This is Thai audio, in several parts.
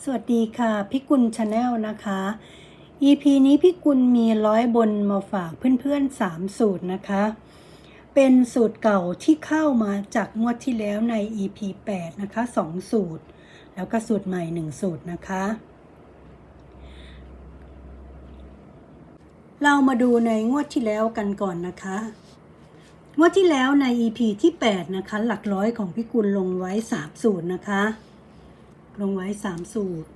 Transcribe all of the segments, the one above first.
สวัสดีค่ะพิกุลชาแนลนะคะ EP นี้พิกุลมีร้อยบนมาฝากเพื่อนๆ 3 สูตรนะคะ เป็นสูตรเก่าที่เข้ามาจากงวดที่แล้วใน EP 8 นะคะ 2 สูตร แล้วก็สูตรใหม่ 1 สูตรนะคะ เรามาดูในงวดที่แล้วกันก่อนนะคะงวดที่แล้วใน EP ที่ 8 นะคะ หลักร้อยของพิกุลลงไว้ 3 สูตรนะคะ ลงไว้ 3 สูตร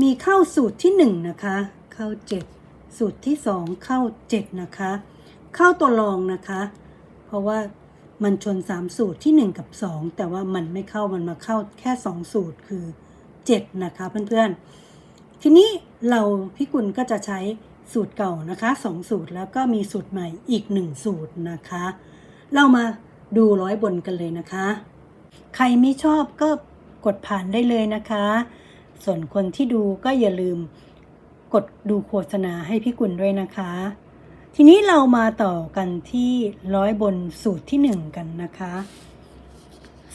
มีเข้าสูตรที่ 1 นะคะ เข้า 7 สูตรที่ 2 เข้า 7 นะคะ เข้าตัวรองนะคะ เพราะว่ามันชน 3 สูตรที่ 1 กับ 2 แต่ว่ามันไม่เข้ามันมาเข้าแค่ 2 สูตรคือ 7 นะคะเพื่อนๆ ทีนี้เราพี่กุลก็จะใช้สูตรเก่านะคะ 2 สูตรแล้วก็มีสูตรใหม่อีก 1 สูตรนะคะ เรามาดูร้อยบนกันเลยนะคะ ใครไม่ชอบก็ กดผ่านได้เลยนะคะ ส่วนคนที่ดูก็อย่าลืมกดดูโฆษณาให้พี่กุลด้วยนะคะ ทีนี้เรามาต่อกันที่ร้อยบนสูตรที่หนึ่งกันนะคะ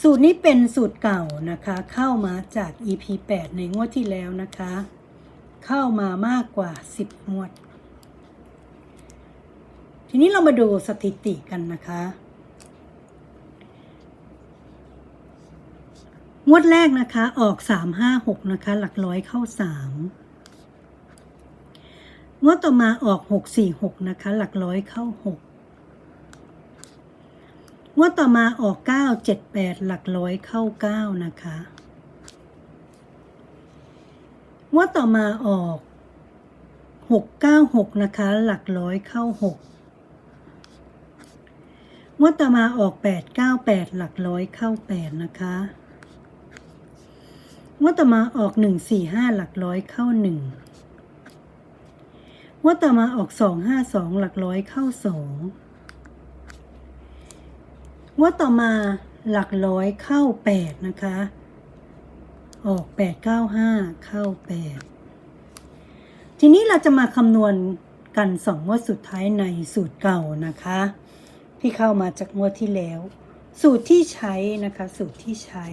สูตรนี้เป็นสูตรเก่านะคะ เข้ามาจาก EP 8 ในงวดที่แล้วนะคะ เข้ามามากกว่า 10 งวด ทีนี้เรามาดูสถิติกันนะคะ งวดแรกนะคะออกสามห้าหกนะคะ หลักร้อยเข้าสามงวดต่อมาออกหกสี่หกนะคะ หลักร้อยเข้าหกงวดต่อมาออกเก้าเจ็ดแปดหลักร้อยเข้าเก้านะคะงวดต่อมาออกหกเก้าหกนะคะ หลักร้อยเข้าหกงวดต่อมาออกแปดเก้าแปดหลักร้อยเข้าแปดนะคะ งวดต่อมาออกหนึ่งสี่ห้าหลักร้อยเข้าหนึ่งงวดต่อมาออกสองห้าสองหลักร้อยเข้าสองงวดต่อมาหลักร้อยเข้าแปดนะคะ ออกแปดเก้าห้าเข้าแปดทีนี้เราจะมาคำนวณกันสองงวดสุดท้ายในสูตรเก่านะคะ ที่เข้ามาจากงวดที่แล้ว สูตรที่ใช้นะคะ สูตรที่ใช้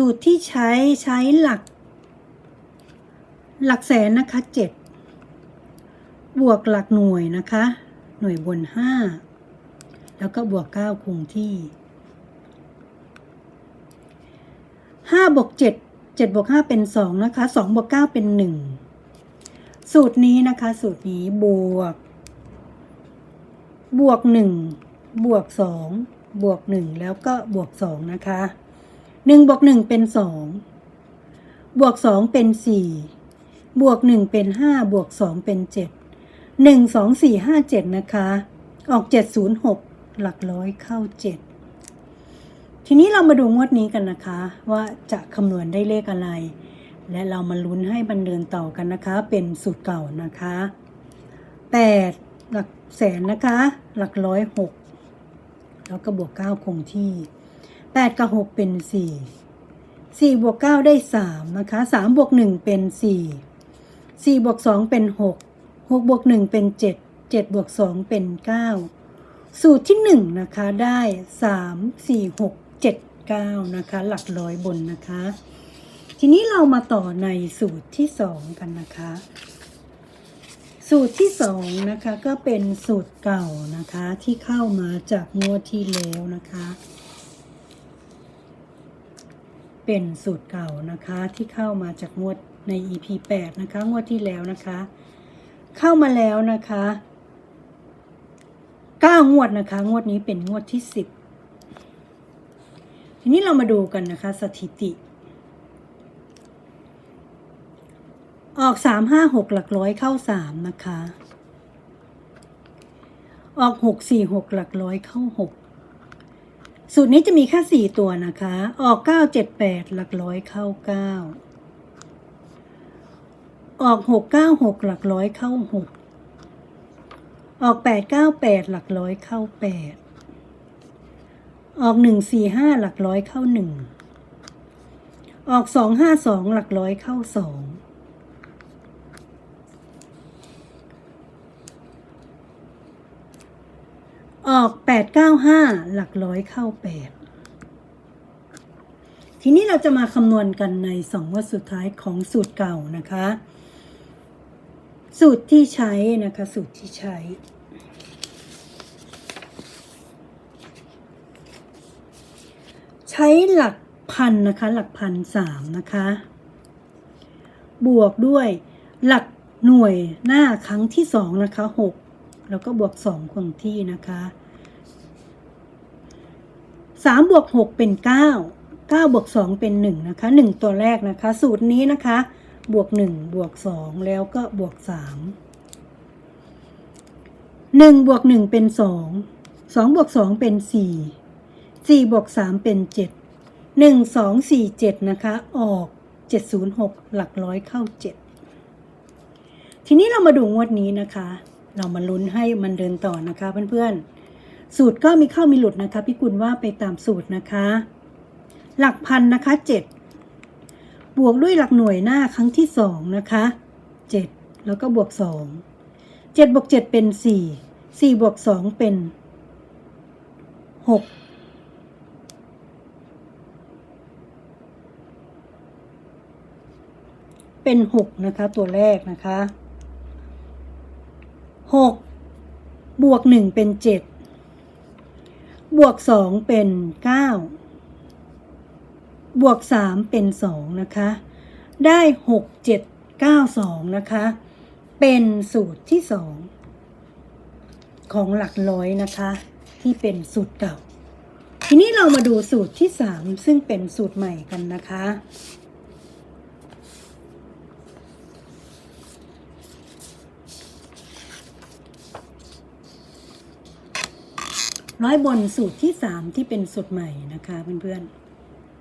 สูตรที่ใช้ใช้หลัก หลักแสนนะคะเจ็ดบวกหลักหน่วยนะคะ หน่วยบนห้าแล้วก็บวกเก้าคงที่ห้าบวกเจ็ดเจ็ดบวกห้าเป็นสองนะคะสองบวกเก้าเป็นหนึ่งสูตรนี้นะคะ สูตรนี้บวก บวกหนึ่งบวกสองบวกหนึ่งแล้วก็บวกสองนะคะ หนึ่งบวกหนึ่งเป็นสองบวกสองเป็นสี่บวกหนึ่งเป็นห้าบวกสองเป็นเจ็ดหนึ่งสองสี่ห้าเจ็ดนะคะ ออกเจ็ดศูนย์หกหลักร้อยเข้าเจ็ดทีนี้เรามาดูงวดนี้กันนะคะ ว่าจะคำนวณได้เลขอะไร และเรามาลุ้นให้มันเดินต่อกันนะคะ เป็นสูตรเก่านะคะแปดหลักแสนนะคะ หลักร้อยหกแล้วก็บวกเก้าคงที่ แปดกับหกเป็นสี่สี่บวกเก้าได้สามนะคะสามบวกหนึ่งเป็นสี่สี่บวกสองเป็นหกหกบวกหนึ่งเป็นเจ็ดเจ็ดบวกสองเป็นเก้าสูตรที่หนึ่งนะคะ ได้สามสี่หกเจ็ดเก้านะคะ หลักร้อยบนนะคะ ทีนี้เรามาต่อในสูตรที่สองกันนะคะ สูตรที่สองนะคะ ก็เป็นสูตรเก่านะคะที่เข้ามาจากงวดที่แล้วนะคะ เป็นสูตรเก่านะคะที่เข้ามาจากงวดใน EP 8 นะคะ งวดที่แล้วนะคะ เข้ามาแล้วนะคะ9งวดนะคะ งวดนี้เป็นงวดที่ 10 ทีนี้เรามาดูกันนะคะสถิติ ออก 3 5 6 หลักร้อยเข้า 3 นะคะ ออก 6 4 6 หลักร้อยเข้า 6 สูตรนี้จะมีแค่ 4 ตัวนะคะ ออก 978 หลักร้อยเข้า 9 ออก 696 หลักร้อยเข้า 6 ออก 898 หลักร้อยเข้า 8 ออก 145 หลักร้อยเข้า 1 ออก 252 หลักร้อยเข้า 2 ดเก้าห้าหลักร้อยเข้าแปดทีนี้เราจะมาคำนวณกันในสองวัดสุดท้ายของสูตรเก่านะคะ สูตรที่ใช้นะคะ สูตรที่ใช้ใช้หลักพันนะคะ หลักพันสามนะคะ บวกด้วยหลักหน่วยหน้าครั้งที่สองนะคะหกแล้วก็บวกสองคงที่นะคะ สามบวกหกเป็นเก้าเก้าบวกสองเป็นหนึ่งนะคะหนึ่งตัวแรกนะคะ สูตรนี้นะคะ บวกหนึ่งบวกสองแล้วก็บวกสามหนึ่งบวกหนึ่งเป็นสองสองบวกสองเป็นสี่สี่บวกสามเป็นเจ็ดหนึ่งสองสี่เจ็ดนะคะ ออกเจ็ดศูนย์หกหลักร้อยเข้าเจ็ดทีนี้เรามาดูงวดนี้นะคะ เรามาลุ้นให้มันเดินต่อนะคะเพื่อนๆ สูตรก็มีเข้ามีหลุดนะคะพี่กุลว่าไปตามสูตรนะคะ หลักพันนะคะเจ็ดบวกด้วยหลักหน่วยหน้าครั้งที่สองนะคะเจ็ดแล้วก็บวกสองเจ็ดบวกเจ็ดเป็นสี่สี่บวกสองเป็นหกเป็นหกนะคะ ตัวแรกนะคะหกบวกหนึ่งเป็นเจ็ด บวกสองเป็นเก้าบวกสามเป็นสองนะคะ ได้หกเจ็ดเก้าสองนะคะ เป็นสูตรที่สองของหลักร้อยนะคะ ที่เป็นสูตรเก่า ทีนี้เรามาดูสูตรที่สามซึ่งเป็นสูตรใหม่กันนะคะ ร้อยบนสูตรที่สามที่เป็นสูตรใหม่นะคะเพื่อน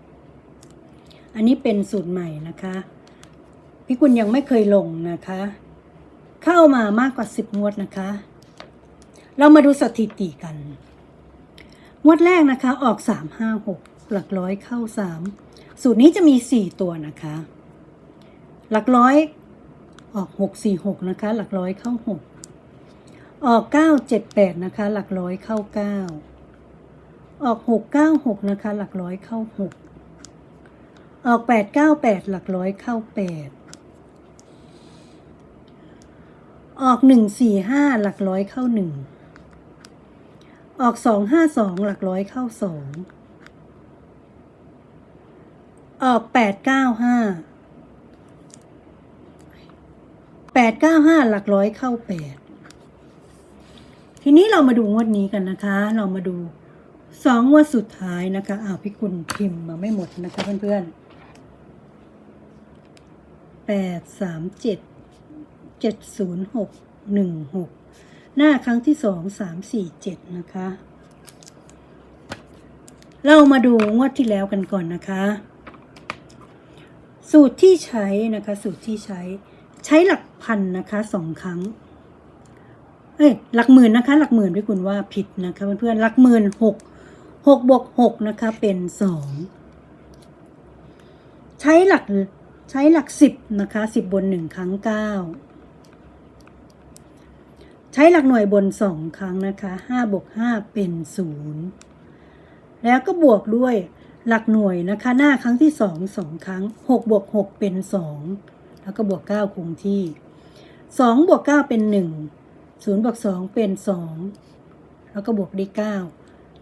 ๆ อันนี้เป็นสูตรใหม่นะคะพี่กุลยังไม่เคยลงนะคะ เข้ามามากกว่าสิบงวดนะคะ เรามาดูสถิติกัน งวดแรกนะคะ ออกสามห้าหกหลักร้อยเข้าสามสูตรนี้จะมีสี่ตัวนะคะ หลักร้อยออกหกสี่หกนะคะ หลักร้อยเข้าหก ออกเก้าเจ็ดแปดนะคะ หลักร้อยเข้าเก้าออกหกเก้าหกนะคะ หลักร้อยเข้าหกออกแปดเก้าแปดหลักร้อยเข้าแปดออกหนึ่งสี่ห้าหลักร้อยเข้าหนึ่งออกสองห้าสองหลักร้อยเข้าสองออกแปดเก้าห้าแปดเก้าห้าหลักร้อยเข้าแปด ทีนี้เรามาดูงวดนี้กันนะคะ เรามาดูสองงวดสุดท้ายนะคะอ้าวพี่คุณพิมพ์มาไม่หมดนะคะเพื่อนๆแปดสามเจ็ดเจ็ดศูนย์หกหนึ่งหกหน้าครั้งที่สองสามสี่เจ็ดนะคะ เรามาดูงวดที่แล้วกันก่อนนะคะ สูตรที่ใช้นะคะ สูตรที่ใช้ใช้หลักพันนะคะสองครั้ง เอ้ยหลักหมื่นนะคะ หลักหมื่นพี่คุณว่าผิดนะคะเพื่อนๆหลักหมื่นหกหกบวกหกนะคะเป็นสองใช้หลักใช้หลักสิบนะคะสิบบนหนึ่งครั้งเก้าใช้หลักหน่วยบนสองครั้งนะคะห้าบวกห้าเป็นศูนย์แล้วก็บวกด้วยหลักหน่วยนะคะ หน้าครั้งที่สองสองครั้งหกบวกหกเป็นสองแล้วก็บวกเก้าคงที่สองบวกเก้าเป็นหนึ่ง ศูนย์บวกสองเป็นสองแล้วก็บวกได้เก้า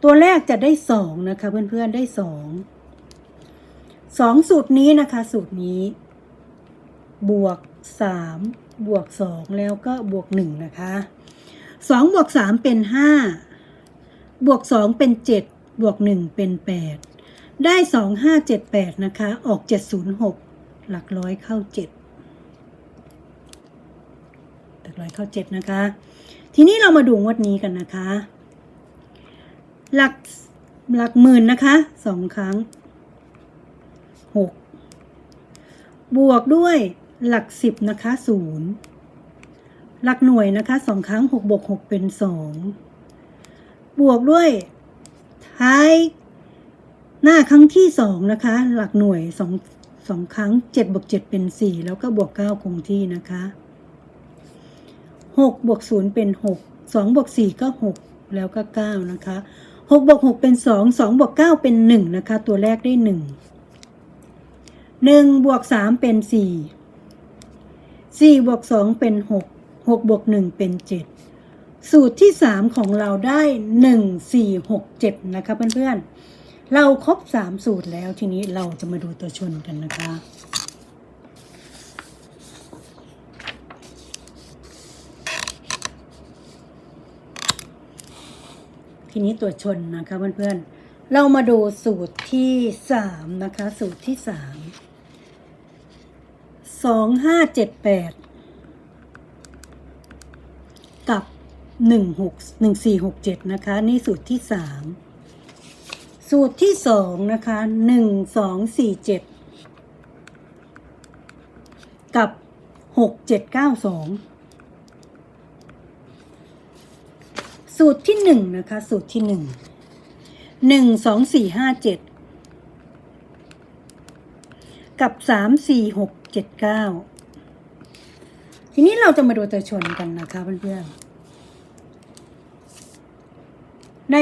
ตัวแรกจะได้สองนะคะเพื่อนๆได้สองสองสูตรนี้นะคะ สูตรนี้ บวกสามบวกสองแล้วก็บวกหนึ่งนะคะสองบวกสามเป็นห้าบวกสองเป็นเจ็ดบวกหนึ่งเป็นแปดได้สองห้าเจ็ดแปดนะคะ ออกเจ็ดศูนย์หกหลักร้อยเข้าเจ็ด หลักร้อยเข้าเจ็ดนะคะ ทีนี้เรามาดูงวดนี้กันนะคะ หลักหลักหมื่นนะคะสองครั้งหกบวกด้วยหลักสิบนะคะศูนย์หลักหน่วยนะคะสองครั้งหกบวกหกเป็นสองบวกด้วยท้ายหน้าครั้งที่สองนะคะ หลักหน่วยสองสองครั้งเจ็ดบวกเจ็ดเป็นสี่แล้วก็บวกเก้าคงที่นะคะ หกบวกศูนย์เป็นหกสองบวกสี่ก็หกแล้วก็เก้านะคะหกบวกหกเป็นสองสองบวกเก้าเป็นหนึ่งนะคะ ตัวแรกได้หนึ่งหนึ่งบวกสามเป็นสี่สี่บวกสองเป็นหกหกบวกหนึ่งเป็นเจ็ดสูตรที่สามของเราได้หนึ่งสี่หกเจ็ดนะคะเพื่อนๆ เราครบสามสูตรแล้วทีนี้เราจะมาดูตัวชนกันนะคะ ทีนี้ตัวชนนะคะเพื่อนๆ เรามาดูสูตรที่สามนะคะ สูตรที่สามสองห้าเจ็ดแปดกับหนึ่งหกหนึ่งสี่หกเจ็ดนะคะ นี่สูตรที่สามสูตรที่สองนะคะหนึ่งสองสี่เจ็ดกับหกเจ็ดเก้าสอง สูตรที่หนึ่งนะคะ สูตรที่หนึ่งหนึ่งสองสี่ห้าเจ็ดกับสามสี่หกเจ็ดเก้าทีนี้เราจะมาดูตัวชนกันนะคะเพื่อนๆ ใน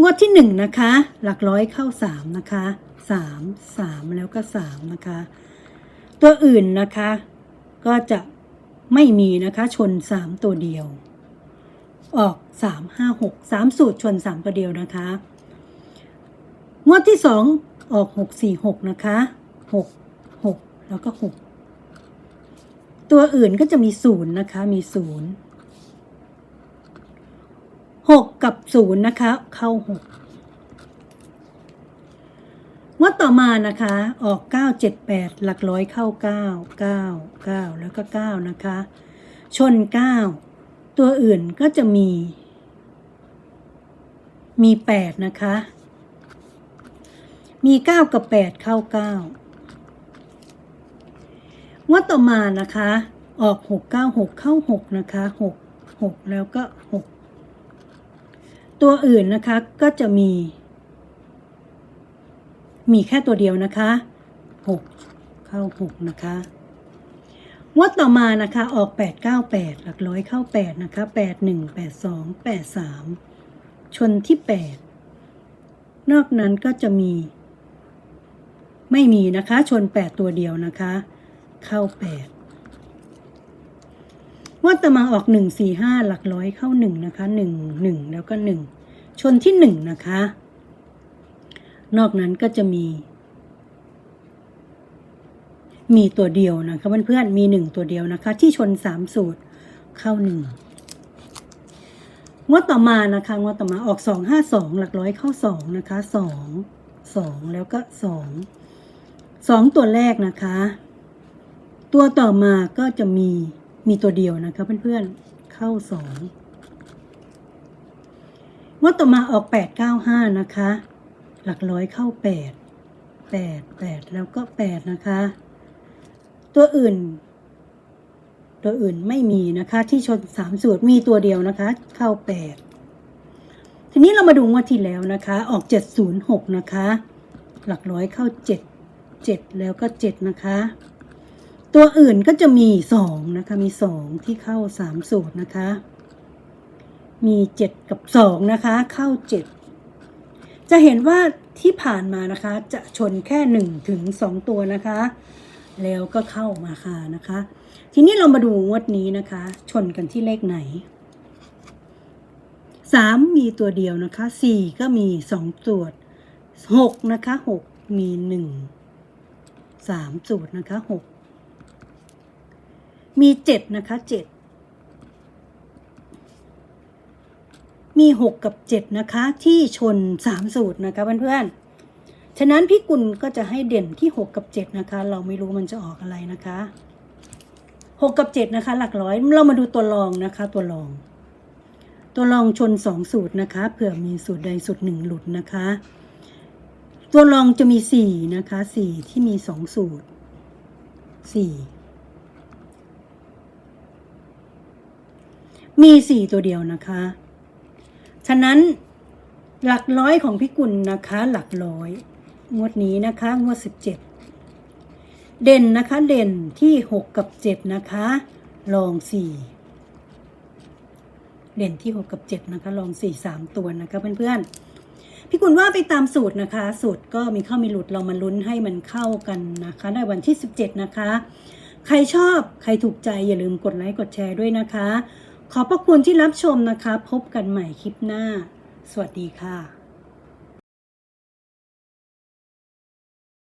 งวดที่หนึ่งนะคะ หลักร้อยเข้าสามนะคะสามสามแล้วก็สามนะคะ ตัวอื่นนะคะ ก็จะไม่มีนะคะชนสามตัวเดียว ออกสามห้าหกสามสูตรชนสามตัวเดียวนะคะ งวดที่สองออกหกสี่หกนะคะหกหกแล้วก็หกตัวอื่นก็จะมีศูนย์นะคะ มีศูนย์หกกับศูนย์นะคะ เข้าหกงวดต่อมานะคะ ออกเก้าเจ็ดแปดหลักร้อยเข้าเก้าเก้าเก้าแล้วก็เก้านะคะ ชนเก้า ตัวอื่นก็จะมี มีแปดนะคะ มีเก้ากับแปดเข้าเก้างวดต่อมานะคะ ออกหกเก้าหกเข้าหกนะคะหกหกแล้วก็หกตัวอื่นนะคะก็จะมี มีแค่ตัวเดียวนะคะหกเข้าหกนะคะ งวดต่อมานะคะออก 898 หลักร้อยเข้า 8 นะคะ 81 82 83 ชนที่ 8 นอกนั้นก็จะมี ไม่มีนะคะ ชน 8 ตัวเดียวนะคะ เข้า 8งวดต่อมาออก 145 หลักร้อยเข้า 1 นะคะ 1 1 แล้วก็ 1 ชนที่ 1 นะคะ นอกนั้นก็จะมี มีตัวเดียวนะคะเพื่อนๆมีหนึ่งตัวเดียวนะคะ ที่ชนสามสูตรเข้าหนึ่งงวดต่อมานะคะงวดต่อมาออกสองห้าสองหลักร้อยเข้าสองนะคะสองสองแล้วก็สองสองตัวแรกนะคะ ตัวต่อมาก็จะมีมีตัวเดียวนะคะเพื่อนๆเข้าสองงวดต่อมาออกแปดเก้าห้านะคะ หลักร้อยเข้าแปดแปดแปดแล้วก็แปดนะคะ ตัวอื่น ตัวอื่นไม่มีนะคะ ที่ชนสามสูตรมีตัวเดียวนะคะ เข้าแปดทีนี้เรามาดูงวดที่แล้วนะคะ ออกเจ็ดศูนย์หกนะคะ หลักร้อยเข้าเจ็ดเจ็ดแล้วก็เจ็ดนะคะ ตัวอื่นก็จะมีสองนะคะ มีสองที่เข้าสามสูตรนะคะ มีเจ็ดกับสองนะคะ เข้าเจ็ดจะเห็นว่าที่ผ่านมานะคะ จะชนแค่หนึ่งถึงสองตัวนะคะ แล้วก็เข้ามาค่ะนะคะ ทีนี้เรามาดูงวดนี้นะคะ ชนกันที่เลขไหนสามมีตัวเดียวนะคะสี่ก็มีสองสูตรหกนะคะหกมีหนึ่งสามสูตรนะคะหกมีเจ็ดนะคะเจ็ดมีหกกับเจ็ดนะคะที่ชนสามสูตรนะคะเพื่อนๆ ฉะนั้นพี่กุลก็จะให้เด่นที่หกกับเจ็ดนะคะ เราไม่รู้มันจะออกอะไรนะคะหกกับเจ็ดนะคะ หลักร้อย เรามาดูตัวรองนะคะ ตัวรอง ตัวรองชนสองสูตรนะคะ เผื่อมีสูตรใดสูตรหนึ่งหลุดนะคะ ตัวรองจะมีสี่นะคะสี่ที่มีสองสูตรสี่มีสี่ตัวเดียวนะคะ ฉะนั้นหลักร้อยของพี่กุลนะคะ หลักร้อย งวดนี้นะคะงวดสิบเจ็ดเด่นนะคะเด่นที่หกกับเจ็ดนะคะลองสี่เด่นที่6กับ7นะคะลอง4 3ตัวนะคะเพื่อนๆพี่กุลว่าไปตามสูตรนะคะ สูตรก็มีเข้ามีหลุดเรามาลุ้นให้มันเข้ากันนะคะ ในวันที่17นะคะ ใครชอบใครถูกใจอย่าลืมกดไลค์กดแชร์ด้วยนะคะ ขอบพระคุณที่รับชมนะคะ พบกันใหม่คลิปหน้า สวัสดีค่ะ